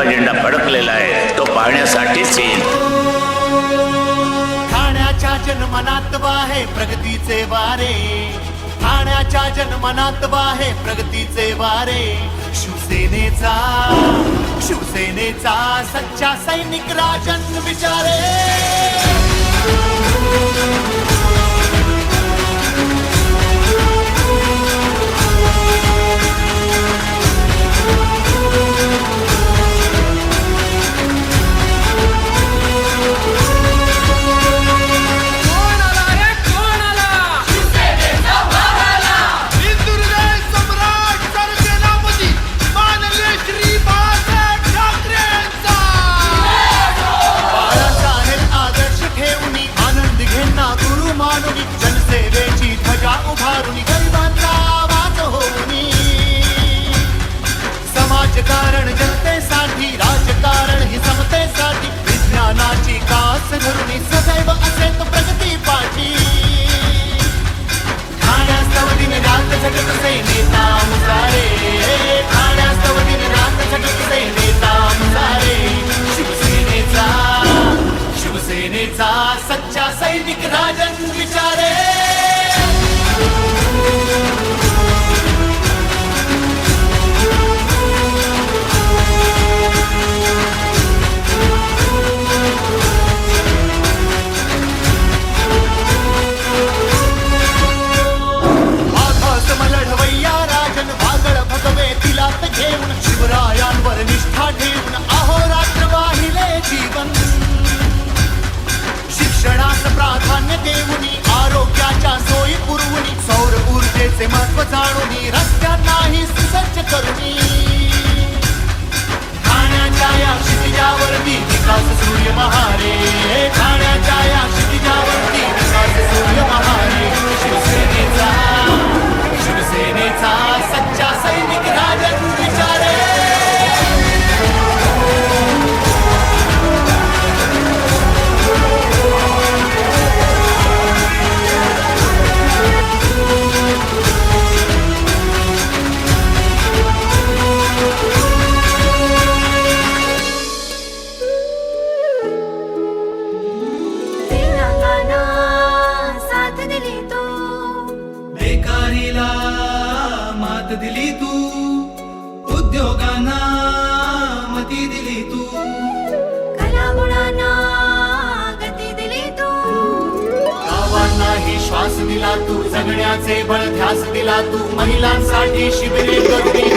भगवा झेंडा फडकलेला आहे तो पाहण्यासाठीच येईल ठाण्याच्या जनमनात वाहे प्रगतीचे वारे. ठाण्याच्या जनमनात वाहे प्रगतीचे वारे. शिवसेनेचा शिवसेनेचा सच्चा सैनिक राजन विचारे राजकारण जनतेसाठी राजकारण ही समतेसाठी. विज्ञानाची कास धरून सदैव असेल प्रगती पाठी. ठाण्यास्तव दिन रात झटत से नेता मुसारे. ठाण्यास्तव दिन रात झटत से नेता मुसारे. शिवसेनेचा शिवसेनेचा सच्चा सैनिक राजन विचारे. देऊनी आरोग्याच्या सोयी पुरवणी सौर ऊर्जेचे महत्त्व जाणून रस्त्यांनाही सुसज्ज करुनी. ठाण्याच्या या क्षितिजावरती विकास सूर्य महारे ठाण्याच्या या क्षितिजावरती विकास सूर्य महारे शिवसेनेचा शिवसेनेचा. मात दिली तू उद्योगांना मती दिली तू. कलागुणांना गती दिली तू. गावांनाही श्वास दिला तू जगण्याचे बळ ध्यास दिला तू महिलांसाठी शिबिरे करुणी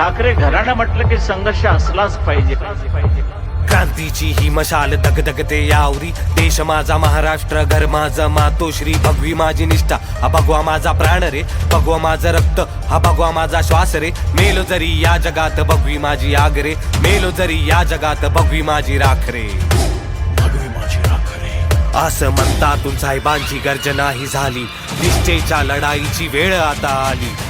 ठाकरे घराणं म्हटलं की संघर्ष असलाच पाहिजे. क्रांतीची ही मशाल दगदगते यावरी. देश माझा महाराष्ट्र घर माझं मातोश्री. भगवी माझी निष्ठा हा भगवा माझा प्राण रे. भगवा माझं रक्त हा भगवा माझा श्वास रे. मेलो जरी या जगात भगवी माझी आग रे. मेलो जरी या जगात भगवी माझी राख रे. असं म्हणतातून साहेबांची गर्जना ही झाली. निश्चयच्या लढाईची वेळ आता आली.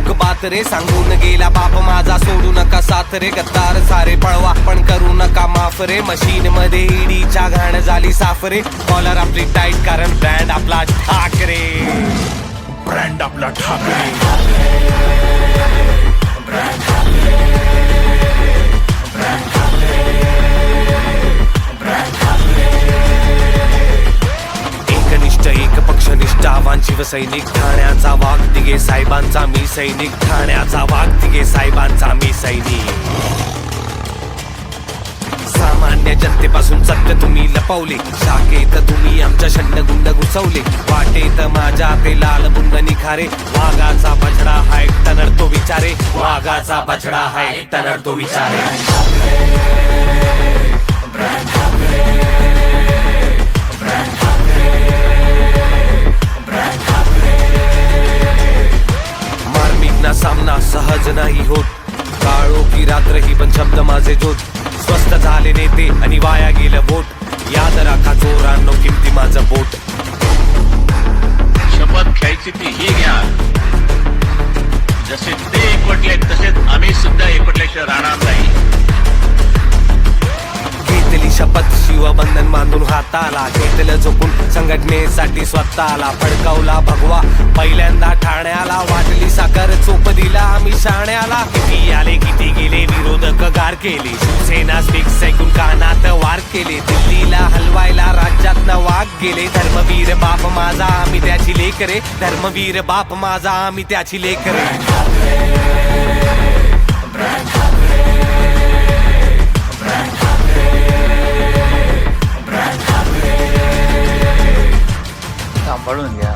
बात रे सांगून गेला बाप माझा सोडू नका साथ रे गद्दार सारे पळवा पण करू नका माफ रे. मशीन मध्ये ईडीच्या घाण झाली साफ रे कॉलर आपली टाईट कारण ब्रँड आपला ठाकरे. ब्रँड आपला ठाकरे. एकनिष्ठ पक्षनिष्ठ आव्हान सैनिक ठाण्याचा वाघ. दिगे साहेबांचा मी सैनिक. ठाण्याचा वाघ दिगे साहेबांचा मी सैनिक. सामान्य जनतेपासून सत्य तुम्ही लपवले. शाखेत तुम्ही आमच्या शंडगुंड घुसवले. वाटेत माझ्या ते लाल बुंद निखारे. वाघाचा बछडा हाय एकटा तो विचारे. वाघाचा बछडा हाय एकटा तो विचारे. बांधून घेतलं झोपून. संघटनेसाठी स्वतःला फडकवला भगवा. पहिल्यांदा ठाण्याला वाटली साखर चोप दिला आम्ही शाण्याला. किती आले किती गेले विरोधक गार केले. शिवसेना स्पीक्स ऐकून कानात वार केले. दिल्लीला हलवायला राज्यात वाघ गेले. धर्मवीर बाप माझा आम्ही त्याची लेकरे. धर्मवीर बाप माझा आम्ही त्याची लेकरे. सांभाळून घ्या.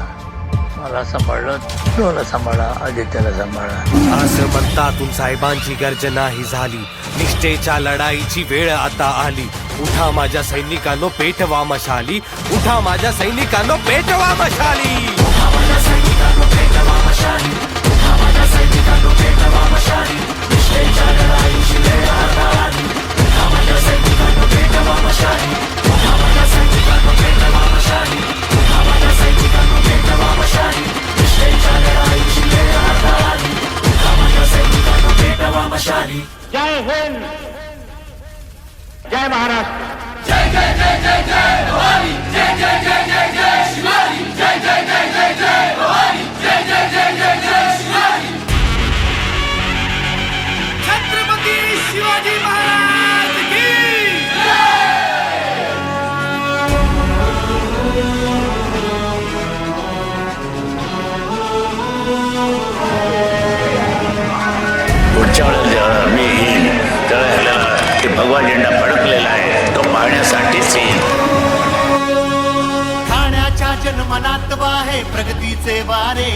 मला सांभाळलं तुला सांभाळा आदित्याला सांभाळा. असं म्हणतातून साहेबांची गर्जना ही झाली. निष्ठेच्या लढाईची वेळ आता आली. उठा माझ्या सैनिकांनो पेटवा मशाली. उठा माझ्या सैनिकांनो पेटवा मशाली. जय हिंद जय महाराष्ट्र छत्रपती पुढच्या वेळेस जेव्हा मी येईन तेव्हा आपल्याला ते भगवा झेंडा फडकलेला आहे तो पाहण्यासाठीच येईल ठाण्याच्या जनमनात वाहे प्रगतीचे वारे.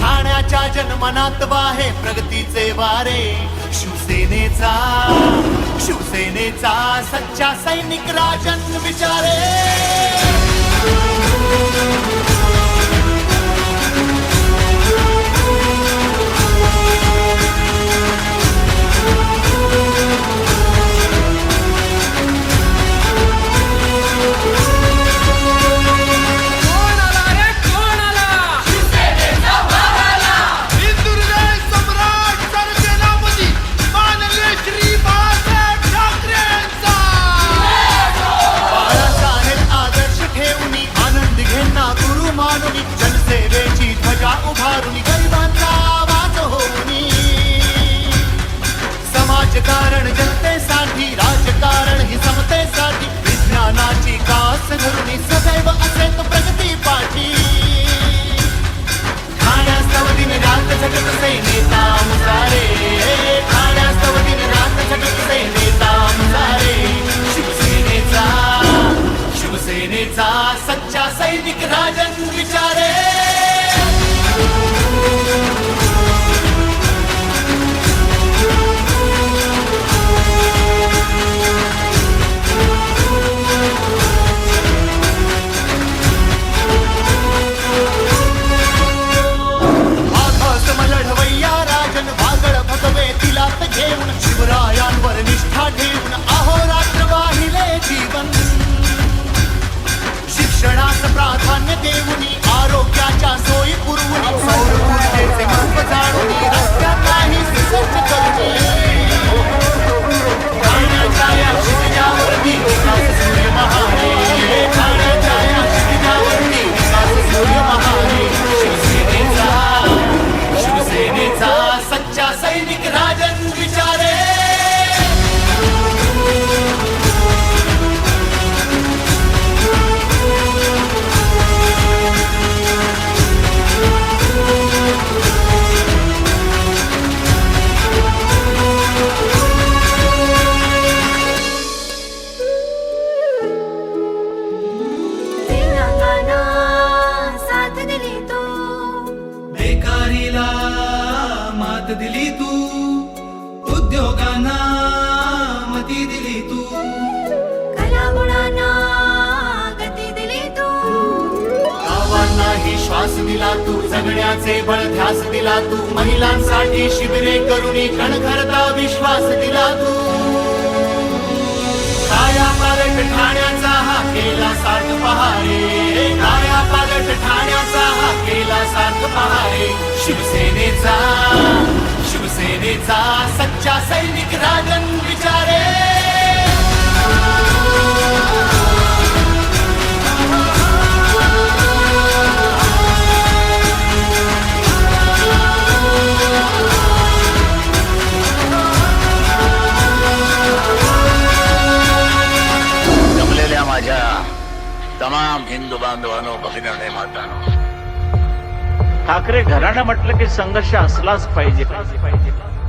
ठाण्याच्या जनमनात वाहे प्रगतीचे वारे. शिवसेनेचा शिवसेनेचा सच्चा सैनिक राजन विचारे. रात झटत सैनेता मुसारे दिला तू. महिलांसाठी शिबिरे करुणी कणखरता विश्वास दिला तू. काया पालट ठाण्याचा हा केला साथ पहारे. काया पालट ठाण्याचा हा केला साथ पहारे. शिवसेनेचा शिवसेनेचा सच्चा सैनिक राजन विचारे. बांधवांनो भगिनी मातानो ठाकरे घराणं म्हटलं की संघर्ष असलाच पाहिजे.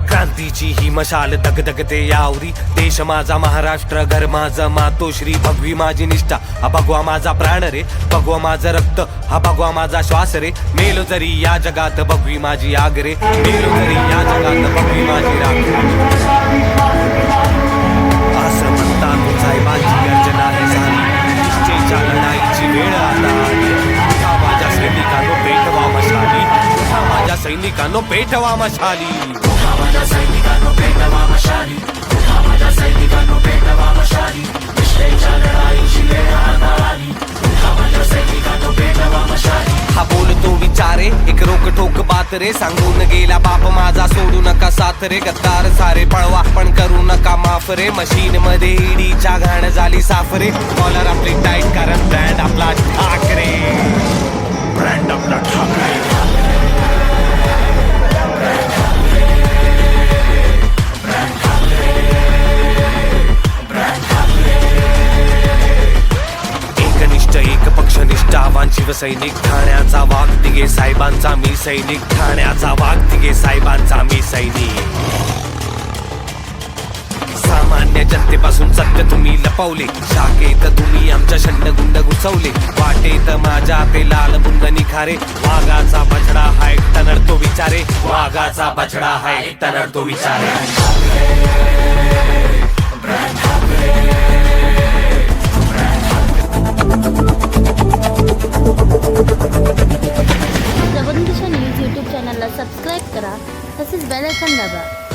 क्रांतीची ही मशाल दगदगते यावरी. देश माझा महाराष्ट्र घर माझं मातोश्री. भगवी माझी निष्ठा हा भगवा माझा प्राण रे. भगवा माझं रक्त हा भगवा माझा श्वास रे. मेलो जरी या जगात भगवी माझी आग रे. मेलो जरी या जगात भगवी माझी राग सैनिकांनो पेटवा मशाली माझ्या सैनिकांनो पेटवा मशाली माझ्या सैनिकांनो पेटवा मशाली लढाईची वेळ आता आली माझ्या सैनिकांनो पेटवा मशाली हा बोलतो विचारे एक रोक ठोक बात रे. सांगून गेला बाप माझा सोडू नका साथ रे. गद्दार सारे पळवा पण करू नका माफ रे. मशीन मध्ये ईडीच्या घाण झाली साफ रे. कॉलर आपली टाईट कारण ब्रँड आपला ठाकरे ब्रँड सैनिक ठाण्याचा वाघ तिघे साहेबांचा मी सैनिक ठाण्याचा वाघ तिघे साहेबांचा मी सैनिक. सामान्य जनतेपासून सत्य तुम्ही लपवले. शाखेत तुम्ही आमच्या शंडगुंड घुसवले. वाटेत माझ्या ते लाल बुंद निखारे. वाघाचा बछडा हाय एकटा नडतो विचारे. वाघाचा बछडा हाय एकटा नडतो विचारे. सबंधीच्या न्यूज यूट्यूब चॅनलला सबस्क्राईब करा तसेच बेलायकन दाबा.